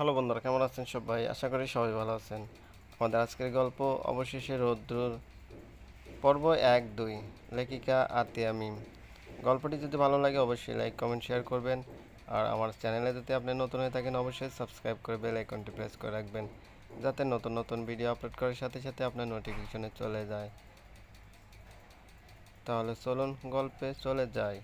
Hello বন্ধুরা, কেমন আছেন সবাই আশা করি সবাই ভালো আছেন। আমাদের আজকের গল্প অবশেষে রৌদ্রুর পর্ব এক দুই, লেখিকা আতিয়া মিম। গল্পটি যদি ভালো লাগে অবশ্যই লাইক, কমেন্ট, শেয়ার করবেন। আর আমার চ্যানেলে যদি আপনি নতুন হয়ে থাকেন, অবশ্যই সাবস্ক্রাইব করে বেল আইকনটি প্রেস করে রাখবেন, যাতে নতুন নতুন ভিডিও আপলোড করার সাথে সাথে আপনার নোটিফিকেশনে চলে যায়। তাহলে চলুন গল্পে চলে যাই।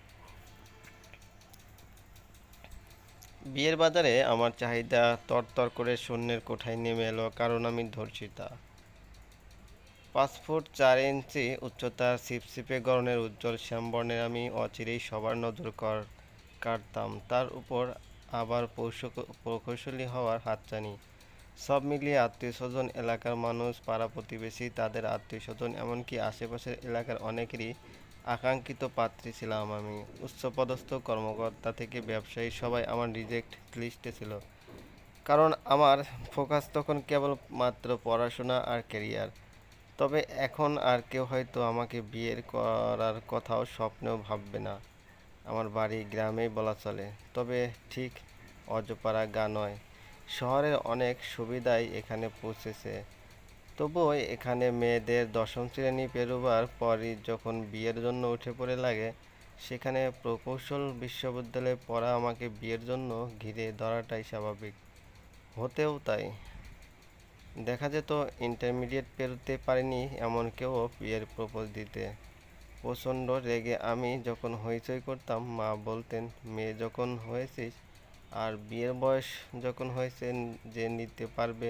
বিয়ের বাজারে আমার চাহিদা তরতর করে শূন্যের কোঠায় নেমে এলো, কারণ আমি ধর্ষিতা। পাঁচ ফুট চার ইঞ্চি উচ্চতার সিপসিপে গরনের উজ্জ্বল শ্যামবর্ণের আমি অচিরেই সবার নজর কর, কাটতাম। তার উপর আবার প্রকৌশলী হওয়ার হাতছানি। সব মিলিয়ে আত্মীয় স্বজন এলাকার মানুষ, পাড়া প্রতিবেশী, তাদের আত্মীয় স্বজন এমনকি আশেপাশের এলাকার অনেকেরই আকাঙ্ক্ষিত পাত্রী ছিলাম আমি। উচ্চপদস্থ কর্মকর্তা থেকে ব্যবসায়ী সবাই আমার রিজেক্ট লিস্টে ছিল। কারণ আমার ফোকাস তখন কেবল মাত্র পড়াশোনা আর ক্যারিয়ার তবে এখন আর কেউ হয়তো আমাকে বিয়ের করার কথাও স্বপ্নেও ভাববে না। আমার বাড়ি গ্রামেই বলা চলে। তবে ঠিক অজপাড়া গা নয়। শহরের অনেক সুবিধাই এখানে পৌঁছেছে। তবুও এখানে মেয়েদের দশম শ্রেণি পেরোবার পরই যখন বিয়ের জন্য উঠে পড়ে লাগে, সেখানে প্রকৌশল বিশ্ববিদ্যালয়ে পড়া আমাকে বিয়ের জন্য ঘিরে ধরাটাই স্বাভাবিক। হতেও তাই। দেখা যেত ইন্টারমিডিয়েট পেরোতে পারিনি এমন কেউ বিয়ের প্রপোজ দিতে। প্রচণ্ড রেগে আমি যখন হইচই করতাম, মা বলতেন, মেয়ে যখন হয়েছিস, আর বিয়ের বয়স যখন হয়েছে যে নিতে পারবে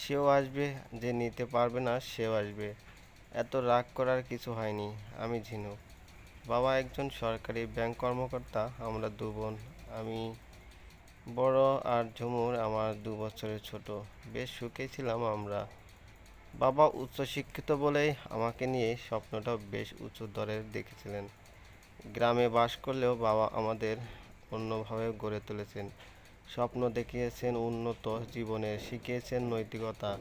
সেও আসবে, যে নিতে পারবে না সেও আসবে। এত রাগ করার কিছু হয়নি, আমি ঝিনুক। বাবা একজন সরকারি ব্যাংক কর্মকর্তা, আমরা দু বোন। আমি বড় আর ঝুমুর, আমার দু বছরের ছোট। বেশ সুখে ছিলাম আমরা। বাবা উচ্চশিক্ষিত বলেই আমাকে নিয়ে স্বপ্নটা বেশ উঁচু দরের দেখেছিলেন। গ্রামে বাস করলেও বাবা আমাদের অন্যভাবে গড়ে তুলেছেন। স্বপ্ন দেখিয়েছেন উন্নত জীবনের শিখিয়েছেন নৈতিকতা।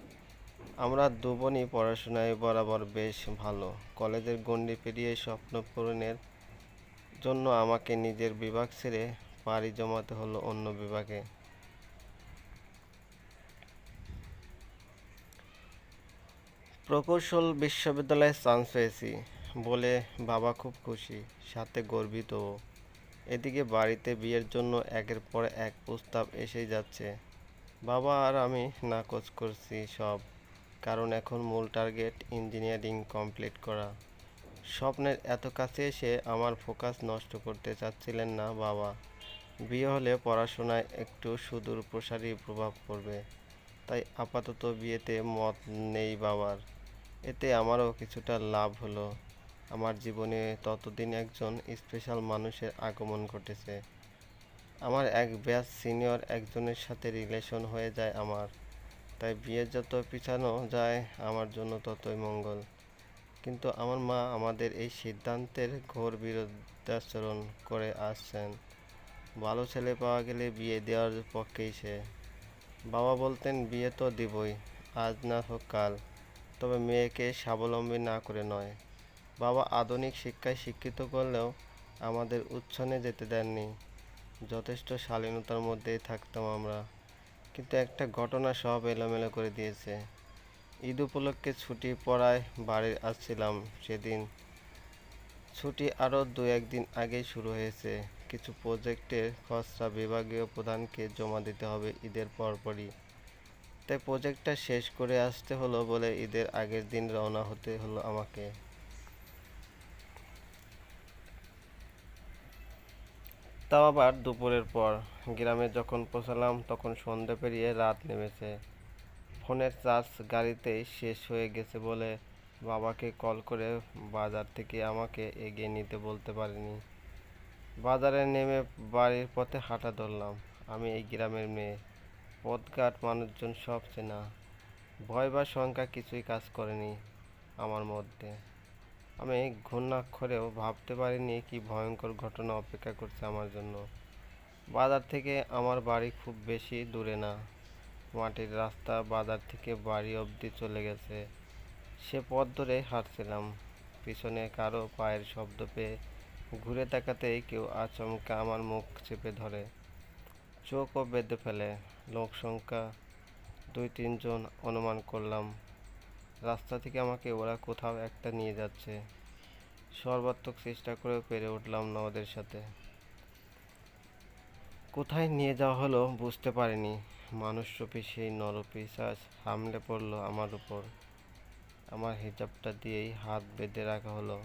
আমরা দু বোনই পড়াশোনায় বরাবর বেশ ভালো। কলেজের গণ্ডি পেরিয়ে স্বপ্ন পূরণের জন্য আমাকে নিজের বিভাগ ছেড়ে পাড়ি জমাতে হলো অন্য বিভাগে। প্রকৌশল বিশ্ববিদ্যালয়ে চান্স পেয়েছি বলে বাবা খুব খুশি, সাথে গর্বিতও। এদিকে বাড়িতে বিয়ের জন্য একের পর এক প্রস্তাব এসেই যাচ্ছে। বাবা আর আমি নাকচ করছি সব, কারণ এখন মূল টার্গেট ইঞ্জিনিয়ারিং কমপ্লিট করা। স্বপ্নের এত কাছে এসে আমার ফোকাস নষ্ট করতে চাচ্ছিলেন না বাবা। বিয়ে হলে পড়াশোনায় একটু সুদূর প্রসারী প্রভাব পড়বে, তাই আপাতত বিয়েতে মত নেই বাবার। এতে আমারও কিছুটা লাভ হলো। আমার জীবনে ততদিন একজন স্পেশাল মানুষের আগমন ঘটেছে। আমার এক ব্যাচ সিনিয়র একজনের সাথে রিলেশন হয়ে যায় আমার। তাই বিয়ে যত পিছানো যায়, আমার জন্য ততই মঙ্গল। কিন্তু আমার মা আমাদের এই সিদ্ধান্তের ঘোর বিরুদ্ধাচরণ করে আসছেন। ভালো ছেলে পাওয়া গেলে বিয়ে দেওয়ার পক্ষেই সে। বাবা বলতেন, বিয়ে তো দিবই, আজ না হোক কাল। তবে মেয়েকে স্বাবলম্বী না করে নয়। বাবা আধুনিক শিক্ষায় শিক্ষিত করলেও আমাদের উচ্ছনে যেতে দেননি। যথেষ্ট শালীনতার মধ্যেই থাকতাম আমরা। কিন্তু একটা ঘটনা সব এলোমেলো করে দিয়েছে। ঈদ উপলক্ষে ছুটি পড়ায় বাড়ি আসছিলাম সেদিন। ছুটি আরও দু একদিন আগেই শুরু হয়েছে। কিছু প্রজেক্টের খসড়া বিভাগীয় প্রধানকে জমা দিতে হবে ঈদের পরপরই। তাই প্রজেক্টটা শেষ করে আসতে হলো বলে ঈদের আগের দিন রওনা হতে হলো আমাকে। তাও আবার দুপুরের পর। গ্রামে যখন পৌঁছালাম, তখন সন্ধ্যা পেরিয়ে রাত নেমেছে। ফোনের চার্জ গাড়িতেই শেষ হয়ে গেছে বলে বাবাকে কল করে বাজার থেকে আমাকে এগিয়ে নিতে বলতে পারিনি। বাজারে নেমে বাড়ির পথে হাঁটা ধরলাম। আমি এই গ্রামের মেয়ে। পথঘাট মানুষজন সব চেনা। ভয় বা শঙ্কা কিছুই কাজ করেনি আমার মধ্যে। আমি ঘূর্ণাক্ষরেও ভাবতে পারিনি কি ভয়ঙ্কর ঘটনা অপেক্ষা করছে আমার জন্য। বাজার থেকে আমার বাড়ি খুব বেশি দূরে না। মাটির রাস্তা বাজার থেকে বাড়ি অবধি চলে গেছে। সে পথ ধরে হাঁটছিলাম। পিছনে কারও পায়ের শব্দ পেয়ে ঘুরে তাকাতেই কেউ আচমকা আমার মুখ চেপে ধরে। চোখও বেঁধে ফেলে। লোক সংখ্যা দুই তিনজন অনুমান করলাম। রাস্তা থেকে আমাকে ওরা কোথাও একটা নিয়ে যাচ্ছে। সর্বাত্মক চেষ্টা করেও পেরে উঠলাম না ওদের সাথে। কোথায় নিয়ে যাওয়া হলো বুঝতে পারিনি। মানুষরূপী সেই নরপিশাচ হামলে পড়ল আমার উপর। আমার হিজাবটা দিয়েই হাত বেঁধে রাখা হলো।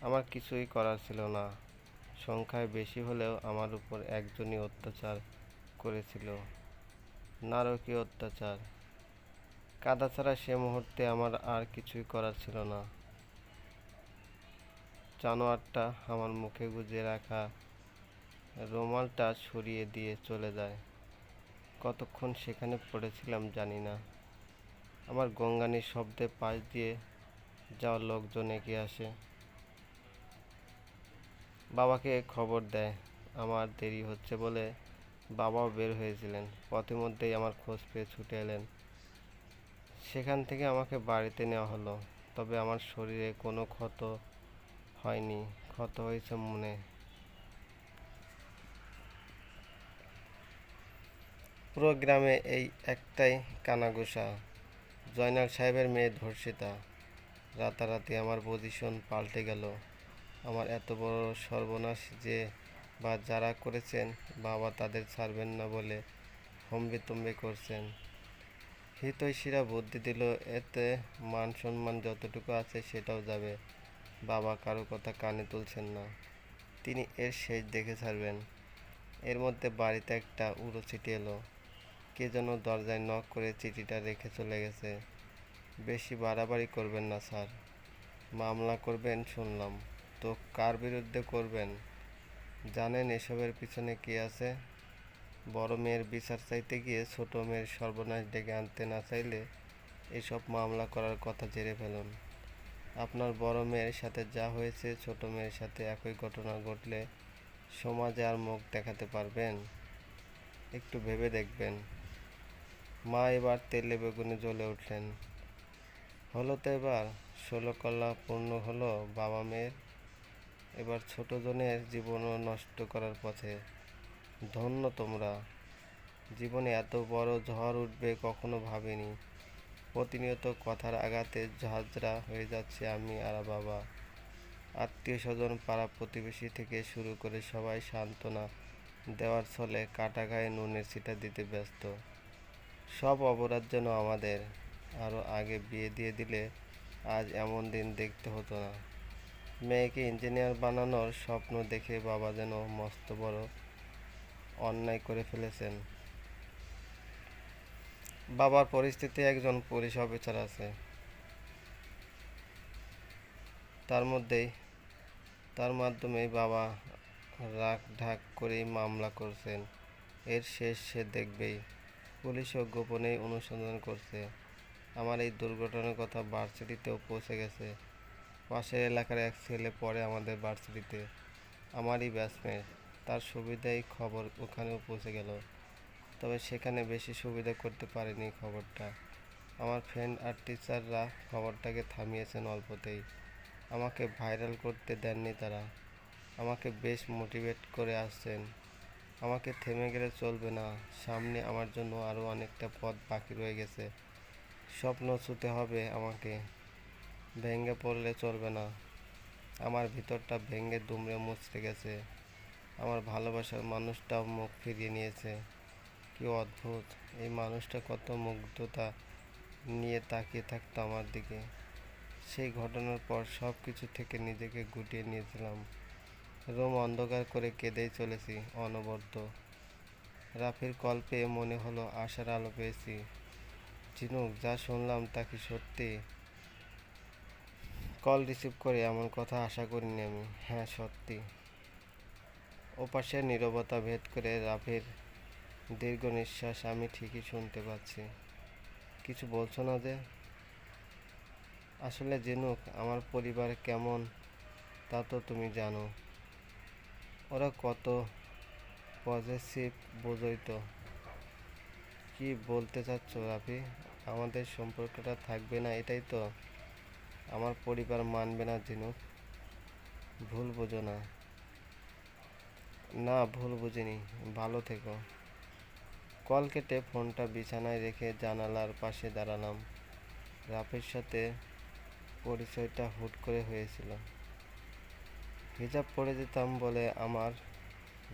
আমার কিছুই করার ছিল না। সংখ্যায় বেশি হলেও আমার উপর একজনই অত্যাচার করেছিল। নারকীয় অত্যাচার। কাদা ছাড়া সে মুহূর্তে আমার আর কিছুই করার ছিল না। জানোয়ারটা আমার মুখে গুজে রাখা রুমালটা সরিয়ে দিয়ে চলে যায়। কতক্ষণ সেখানে পড়েছিলাম জানি না। আমার গঙ্গানির শব্দে পাশ দিয়ে যাওয়া লোকজন এগিয়ে আসে। বাবাকে খবর দেয়, আমার দেরি হচ্ছে বলে বাবাও বের হয়েছিলেন। পথিমধ্যেই আমার খোঁজ পেয়ে ছুটে এলেন। সেখান থেকে আমাকে বাড়িতে নেওয়া হলো। তবে আমার শরীরে কোনো ক্ষত হয়নি। ক্ষত হয়েছে মনে। পুরো গ্রামে এই একটাই কানাঘুষা। জয়নাল সাহেবের মেয়ে ধর্ষিতা। রাতারাতি আমার পজিশন পাল্টে গেল। আমার এত বড় সর্বনাশ যে বা যারা করেছেন, বাবা তাদের ছাড়বেন না বলে হম্বিতম্বি করছেন। হিতৈষীরা বুদ্ধি দিল, এতে মান সম্মান যতটুকু আছে সেটাও যাবে। বাবা কারও কথা কানে তুলছেন না। তিনি এর শেষ দেখে ছাড়বেন। এর মধ্যে বাড়িতে একটা উড়ো চিঠি এলো। কে যেন দরজায় নক করে চিঠিটা রেখে চলে গেছে। বেশি বাড়াবাড়ি করবেন না, স্যার। মামলা করবেন, শুনলাম। তো কার বিরুদ্ধে করবেন? জানেন এসবের পিছনে কে আছে? বড় মেয়ের বিচার চাইতে গিয়ে ছোট মেয়ের সর্বনাশ ডেকে আনতে না চাইলে এসব মামলা করার কথা জেরে ফেলুন। আপনার বড় মেয়ের সাথে যা হয়েছে, ছোট মেয়ের সাথে একই ঘটনা ঘটলে সমাজে আর মুখ দেখাতে পারবেন? একটু ভেবে দেখবেন। মা এবার তেলে বেগুনে জ্বলে উঠলেন। হলো তো এবার। ষোলো কলা পূর্ণ হলো বাবা মেয়ের। এবার ছোট জনের জীবনও নষ্ট করার পথে। ধন্য তোমরা। জীবনে এত বড় ঝড় উঠবে কখনো ভাবিনি। প্রতিনিয়ত কথার আঘাতে ঝাঁঝরা হয়ে যাচ্ছে আমি আর বাবা। আত্মীয় স্বজন পাড়া প্রতিবেশী থেকে শুরু করে সবাই সান্ত্বনা দেওয়ার ছলে কাটা গায়ে নুনের ছিটা দিতে ব্যস্ত। সব অপরাধ যেন আমাদের। আরও আগে বিয়ে দিয়ে দিলে আজ এমন দিন দেখতে হতো না। মেয়েকে ইঞ্জিনিয়ার বানানোর স্বপ্ন দেখে বাবা যেন মস্ত বড় অন্যায় করে ফেলেছেন। বাবার পরিস্থিতি একজন পুলিশ অফিসার আছে। তার মধ্যেই, তার মাধ্যমেই বাবা রাগ ঢাক করেই মামলা করছেন। এর শেষ সে দেখবেই। পুলিশও গোপনেই অনুসন্ধান করছে। আমার এই দুর্ঘটনার কথা ভার্সিটিতেও পৌঁছে গেছে। পাশের এলাকার এক ছেলে পড়ে আমাদের ভার্সিটিতে। আমারই ব্যাচমেট। তার সুবিধাই খবর ওখানেও পৌঁছে গেল। তবে সেখানে বেশি সুবিধা করতে পারেনি খবরটা। আমার ফ্রেন্ড আর টিচাররা খবরটাকে থামিয়েছেন অল্পতেই। আমাকে ভাইরাল করতে দেননি তারা। আমাকে বেশ মোটিভেট করে আসছেন। আমাকে থেমে গেলে চলবে না। সামনে আমার জন্য আরও অনেকটা পথ বাকি রয়ে গেছে। স্বপ্ন ছুতে হবে আমাকে। ভেঙে পড়লে চলবে না। আমার ভিতরটা ভেঙে দুমড়ে মুচড়ে গেছে। আমার ভালোবাসার মানুষটাও মুখ ফিরিয়ে নিয়েছে। কি অদ্ভুত। এই মানুষটা কত মুগ্ধতা নিয়ে তাকিয়ে থাকতো আমার দিকে। সেই ঘটনার পর সব কিছু থেকে নিজেকে গুটিয়ে নিয়েছিলাম। রুম অন্ধকার করে কেঁদেই চলেছি অনবরত রাফির কল পেয়ে মনে হলো আশার আলো পেয়েছি। ঝিনুক যা শুনলাম তা কি সত্যি? কল রিসিভ করে এমন কথা আশা করিনি আমি। হ্যাঁ সত্যি। ওপাশে নীরবতা ভেদ করে রাফির দীর্ঘ নিঃশ্বাস আমি ঠিকই শুনতে পাচ্ছি। কিছু বলছো না যে? আসলে জেনুক, আমার পরিবার কেমন তা তো তুমি জানো। ওরা কত পজিটিভ বোঝই তো। কি বলতে চাচ্ছ রাফি আমাদের সম্পর্কটা থাকবে না এটাই তো। আমার পরিবার মানবে না জিনুক। ভুল বোঝো না। না, ভুল বুঝিনি। ভালো থেকো। কল কেটে ফোনটা বিছানায় রেখে জানালার পাশে দাঁড়ালাম। রাফির সাথে পরিচয়টা হুট করে হয়েছিল। হিজাব পরে যেতাম বলে আমার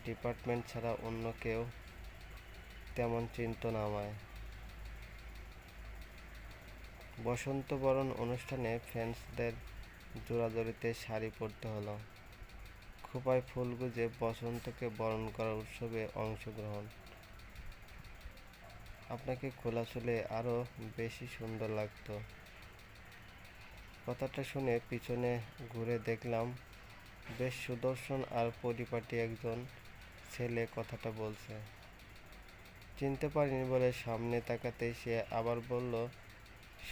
ডিপার্টমেন্ট ছাড়া অন্য কেউ তেমন চিন্ত না আমায়। বসন্ত বরণ অনুষ্ঠানে ফ্রেন্ডসদের জোড়াজড়িতে শাড়ি পরতে হলো। খোপায় ফুল গুজে বসন্তকে বরণ করার উৎসবে অংশগ্রহণ। আপনাকে খোলা চুলে আরও বেশি সুন্দর লাগতো। কথাটা শুনে পিছনে ঘুরে দেখলাম, বেশ সুদর্শন আর পরিপাটি একজন ছেলে কথাটা বলছে। চিনতে পারিনি বলে সামনে তাকাতেই সে আবার বলল,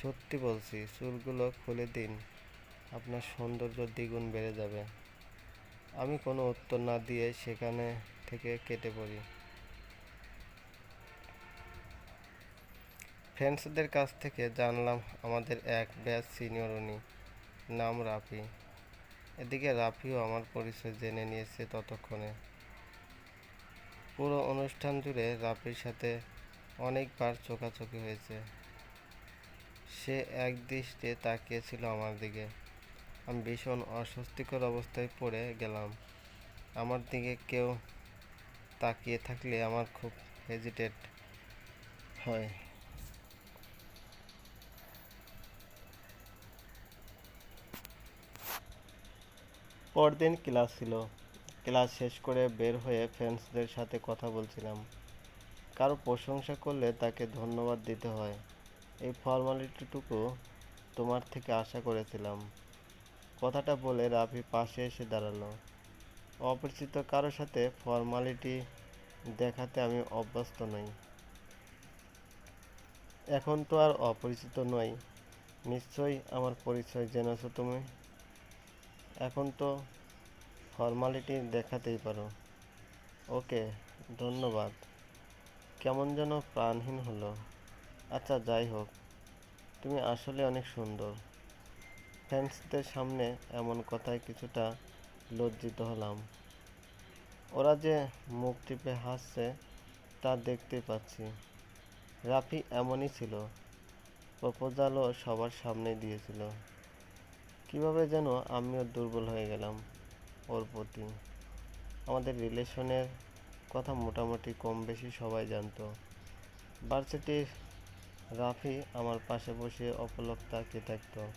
সত্যি বলছি, চুলগুলো খুলে দিন, আপনার সৌন্দর্য দ্বিগুণ বেড়ে যাবে। আমি কোনো উত্তর না দিয়ে সেখানে থেকে কেটে পড়ি। ফ্রেন্ডসদের কাছ থেকে জানলাম আমাদের এক ব্যাচ সিনিয়র উনি। নাম রাফি। এদিকে রাফিও আমার পরিচয় জেনে নিয়েছে ততক্ষণে। পুরো অনুষ্ঠান জুড়ে রাফির সাথে অনেকবার চোখাচোখি হয়েছে। সে এক দৃষ্টে তাকিয়েছিল আমার দিকে। আমি ভীষণ অস্বস্তিকর অবস্থায় পড়ে গেলাম। আমার দিকে কেউ তাকিয়ে থাকলে আমার খুব হেজিটেট হয়। পরদিন ক্লাস ছিল। ক্লাস শেষ করে বের হয়ে ফ্রেন্ডসদের সাথে কথা বলছিলাম। কারও প্রশংসা করলে তাকে ধন্যবাদ দিতে হয়। এই ফর্মালিটিটুকু তোমার থেকে আশা করেছিলাম। কথাটা বলে রাফি পাশে এসে দাঁড়াল। অপরিচিত কারও সাথে ফর্মালিটি দেখাতে আমি অভ্যস্ত নই। এখন তো আর অপরিচিত নই। নিশ্চয়ই আমার পরিচয় জেনেছো তুমি। এখন তো ফর্মালিটি দেখাতেই পারো। ওকে, ধন্যবাদ। কেমন যেন প্রাণহীন হলো। আচ্ছা যাই হোক। তুমি আসলে অনেক সুন্দর। ফ্রেন্ডসদের সামনে এমন কথায় কিছুটা লজ্জিত হলাম। ওরা যে মুখ টিপে হাসছে, তা দেখতেই পাচ্ছি। রাফি এমনই ছিল। প্রপোজালও সবার সামনে দিয়েছিল। কীভাবে যেন আমিও দুর্বল হয়ে গেলাম ওর প্রতি। আমাদের রিলেশনের কথা মোটামুটি কম বেশি সবাই জানতো। ভার্সিটির রাফি আমার পাশে বসে অপলক তাকিয়ে থাকতো।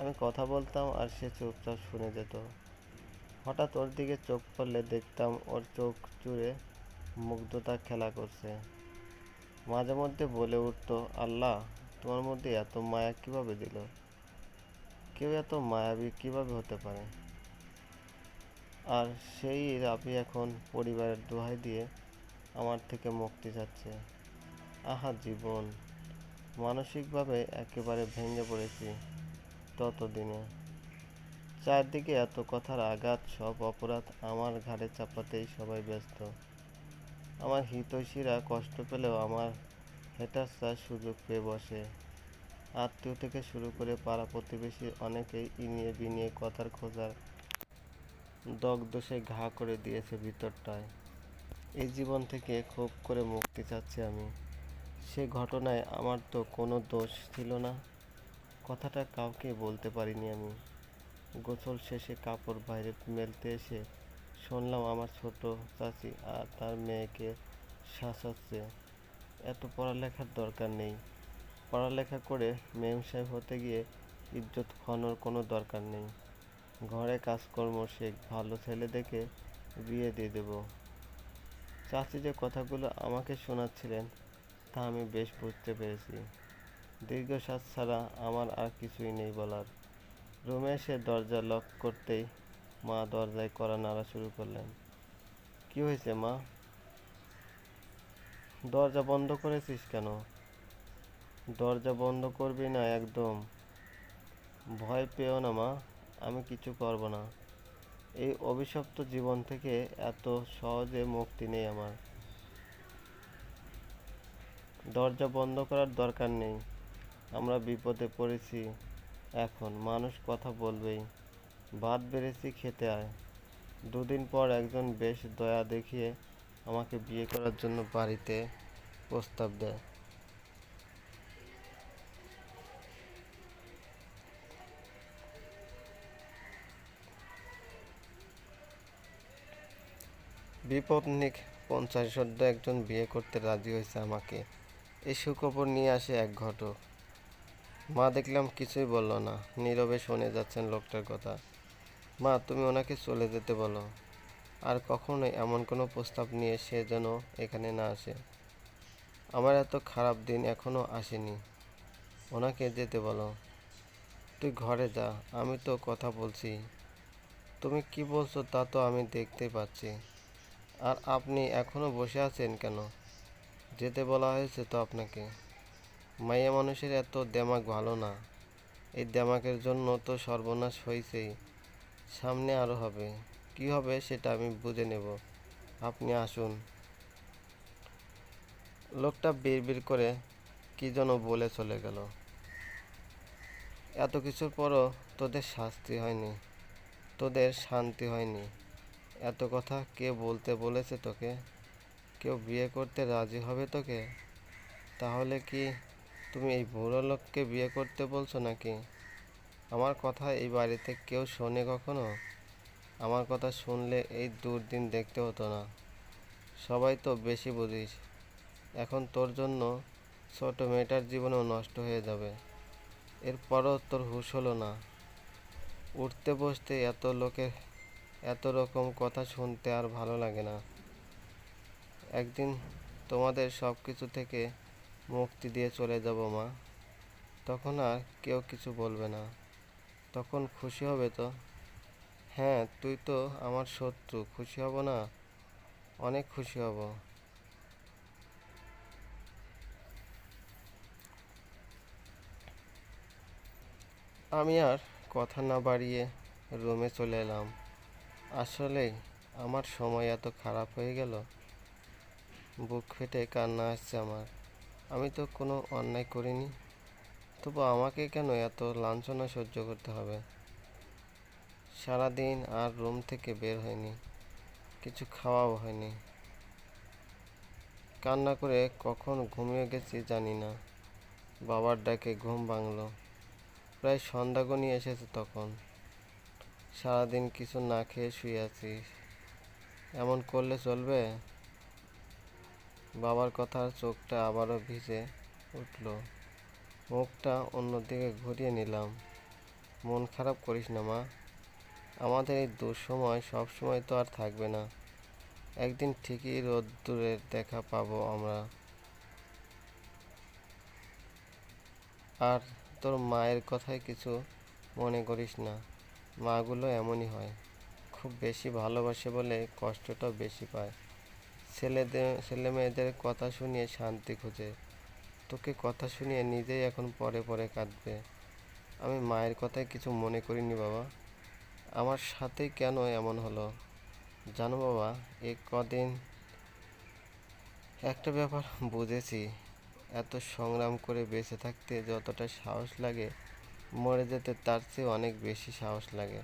আমি কথা বলতাম আর সে চুপচাপ শুনে যেত। হঠাৎ ওর দিকে চোখ পড়লে দেখতাম ওর চোখ জুড়ে মুগ্ধতা খেলা করছে। মাঝে মধ্যে বলে উঠতো, আল্লাহ, তোমার মধ্যে এত মায়া কীভাবে দিল? কেউ এত মায়াবী কীভাবে হতে পারে? আর সেই রাবি এখন পরিবারের দোহাই দিয়ে আমার থেকে মুক্তি চাচ্ছে। আহা, জীবন! মানসিকভাবে একেবারে ভেঙে পড়েছি। ততদিনে। চারদিকে এত কথার আঘাত, সব অপরাধ আমার ঘাড়ে চাপাতেই সবাই ব্যস্ত। আমার হিতৈষীরা কষ্ট পেলেও আমার হেটার্সরা সুযোগ পেয়ে বসে। আত্মীয় থেকে শুরু করে পাড়া প্রতিবেশী অনেকেই ইনিয়ে বিনিয়ে কথার খোঁজার দগদোষে ঘা করে দিয়েছে ভিতরটায়। এই জীবন থেকে খুব করে মুক্তি চাচ্ছি আমি। সে ঘটনায় আমার তো কোনো দোষ ছিল না। কথাটা কাউকে বলতে পারিনি আমি। গোসল শেষে কাপড় বাইরে মেলতে এসে শুনলাম আমার ছোট চাচি আর তার মেয়েকে শাসাচ্ছে। এত পড়ালেখার দরকার নেই। পড়ালেখা করে মেম সাহেব হতে গিয়ে ইজ্জত খোয়ানোর কোনো দরকার নেই। ঘরে কাজকর্ম শেখ ভালো ছেলে দেখে বিয়ে দিয়ে দেব। চাচি যে কথাগুলো আমাকে শোনাচ্ছিলেন তা আমি বেশ বুঝতে পেরেছি। দীর্ঘশ্বাস ছাড়া আমার আর কিছুই নেই বলার। রুমে এসে দরজা লক করতেই মা দরজায় কড়া নাড়া শুরু করলেন। কি হয়েছে মা? দরজা বন্ধ করেছিস কেন? দরজা বন্ধ করবি না একদম। ভয় পেও না মা, আমি কিছু করব না। এই অভিশপ্ত জীবন থেকে এত সহজে মুক্তি নেই আমার। দরজা বন্ধ করার দরকার নেই। আমরা বিপদে পড়েছি। এখন মানুষ কথা বলবেই। ভাত বেড়েছি খেতে আয়। দুদিন পর একজন বেশ দয়া দেখিয়ে আমাকে বিয়ে করার জন্য বাড়িতে প্রস্তাব দেয়। বিপন্নিক পঞ্চাশ সদ্য একজন বিয়ে করতে রাজি হয়েছে আমাকে। এই সুখবর নিয়ে আসে এক ঘটক। মা দেখলাম কিছুই বলল না। নীরবে শুনে যাচ্ছেন লোকটার কথা। মা, তুমি ওনাকে চলে যেতে বলো। আর কখনোই এমন কোনো প্রস্তাব নিয়ে সে যেন এখানে না আসে। আমার এত খারাপ দিন এখনও আসেনি। ওনাকে যেতে বলো। তুই ঘরে যা, আমি তো কথা বলছি। তুমি কি বলছো তা তো আমি দেখতে পাচ্ছি। আর আপনি এখনও বসে আছেন কেন? যেতে বলা হয়েছে তো আপনাকে। মাইয়া মানুষের এত দেমাক ভালো না। এই দেমাকের জন্য তো সর্বনাশ হয়েছেই সামনে আরও হবে। কি হবে সেটা আমি বুঝে নেব। আপনি আসুন। লোকটা বিড়বিড় করে কি যেন বলে চলে গেল। এত কিছুর পরও তোদের শাস্তি হয়নি। তোদের শান্তি হয়নি। এত কথা কে বলতে বলেছে তোকে? কেউ বিয়ে করতে রাজি হবে তোকে? তাহলে কি তুমি এই বুড়ো লোককে বিয়ে করতে বলছো নাকি? আমার কথা এই বাড়িতে কেউ শোনে কখনো? আমার কথা শুনলে এই দুর্দিন দেখতে হতো না। সবাই তো বেশি বুঝিস এখন তোর জন্য ছোট মেয়েটার জীবনও নষ্ট হয়ে যাবে। এরপরও তোর হুঁশ হলো না। উঠতে বসতে এত লোকের এত রকম কথা শুনতে আর ভালো লাগে না। একদিন তোমাদের সব কিছু থেকে মুক্তি দিয়ে চলে যাব মা। তখন আর কেউ কিছু বলবে না। তখন খুশি হবে তো? হ্যাঁ তুই তো আমার শত্রু, খুশি হব না? অনেক খুশি হব। আমি আর কথা না বাড়িয়ে রুমে চলে এলাম। আসলেই আমার সময় এত খারাপ হয়ে গেল। বুক ফেটে কান্না আসছে আমার। আমি তো কোনো অন্যায় করিনি। তবু আমাকে কেন এত লাঞ্ছনা সহ্য করতে হবে? সারাদিন আর রুম থেকে বের হয়নি, কিছু খাওয়াও হয়নি। কান্না করে কখন ঘুমিয়ে গেছি জানি না। বাবার ডাকে ঘুম ভাঙলো। প্রায় সন্ধ্যা গনিয়ে এসেছে তখন। সারাদিন কিছু না খেয়ে শুয়ে আছি। এমন করলে চলবে? বাবার কথার চোখটা আবারও ভিজে উঠল। মুখটা অন্যদিকে ঘুরিয়ে নিলাম। মন খারাপ করিস না, মা। আমাদের এই দুঃসময় সবসময় তো আর থাকবে না। একদিন ঠিকই রোদ্দুরের দেখা পাবো আমরা। আর তোর মায়ের কথায় কিছু মনে করিস না। মাগুলো এমনই হয়। খুব বেশি ভালোবাসে বলে কষ্টটা বেশি পায়। ছেলেদের ছেলে মেয়েদের কথা শুনিয়ে শান্তি খোঁজে। তোকে কথা শুনিয়ে নিজেই এখন পরে পরে কাঁদবে। আমি মায়ের কথায় কিছু মনে করিনি বাবা। আমার সাথে কেন এমন হলো? জানো বাবা, এ কদিন একটা ব্যাপার বুঝেছি। এত সংগ্রাম করে বেঁচে থাকতে যতটা সাহস লাগে, মরে যেতে তার চেয়ে অনেক বেশি সাহস লাগে।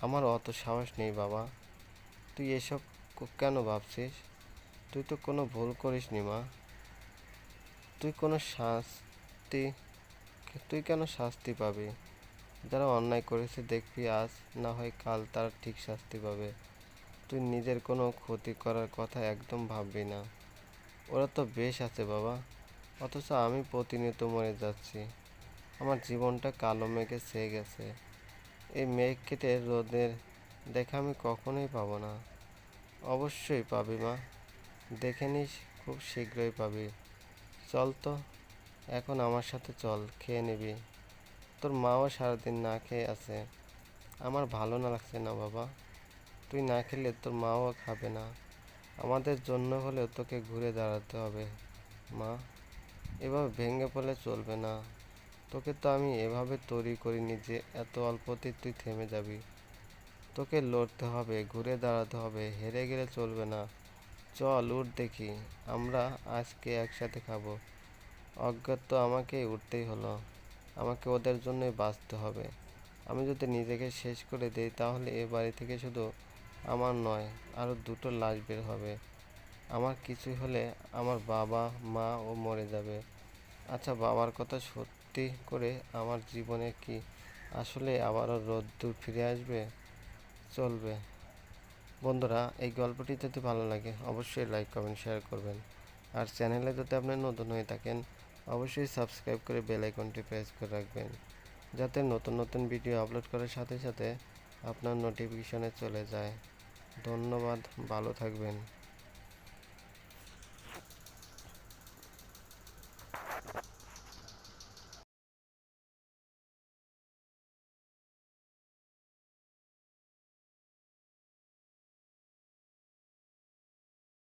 আমার অত সাহস নেই বাবা। তুই এসব কেন ভাবছিস? তুই তো কোনো ভুল করিস নি মা। তুই কোনো শাস্তি তুই কেন শাস্তি পাবি? যারা অন্যায় করেছে, দেখবি আজ না হয় কাল তারা ঠিক শাস্তি পাবে। তুই নিজের কোনো ক্ষতি করার কথা একদম ভাববি না। ওরা তো বেশ আছে, বাবা। অথচ আমি প্রতিনিয়ত মরে যাচ্ছি। আমার জীবনটা কালো মেঘে ছেয়ে গেছে। এই মেঘ কেটে রোদের দেখা আমি কখনোই পাবো না। অবশ্যই পাবি মা। দেখে নিস, খুব শীঘ্রই পাবি। চল তো, এখন আমার সাথে চল, খেয়ে নিবি। তোর মাও সারাদিন না খেয়ে আছে। আমার ভালো না লাগছে না বাবা। তুই না খেলে তোর মাও খাবে না। আমাদের জন্য হলেও তোকে ঘুরে দাঁড়াতে হবে, মা। এভাবে ভেঙে পড়লে চলবে না। তোকে তো আমি এভাবে তৈরি করিনি যে এত অল্পতে তুই থেমে যাবি। তোকে লড়তে হবে, ঘুরে দাঁড়াতে হবে, হেরে গেলে চলবে না। চল, উঠ দেখি, আমরা আজকে একসাথে খাব। অজ্ঞাত তো আমাকেই উঠতেই হলো। আমাকে ওদের জন্যই বাঁচতে হবে। আমি যদি নিজেকে শেষ করে দেই, তাহলে এ বাড়ি থেকে শুধু আমার নয় আরও দুটো লাশ বের হবে। আমার কিছু হলে আমার বাবা, মা ও মরে যাবে। আচ্ছা বাবার কথা সত্যি করে আমার জীবনে কি আসলে আবারও রোদ্দুর ফিরে আসবে? চলবে। বন্ধুরা, এই গল্পটি যদি ভালো লাগে, অবশ্যই লাইক কমেন্ট শেয়ার করবেন। আর চ্যানেলে যদি আপনি নতুন হয়ে থাকেন, অবশ্যই সাবস্ক্রাইব করে বেল আইকনটি প্রেস করে রাখবেন। যাতে নতুন নতুন ভিডিও আপলোড করার সাথে সাথে আপনার নোটিফিকেশনে চলে যায়। ধন্যবাদ, ভালো থাকবেন।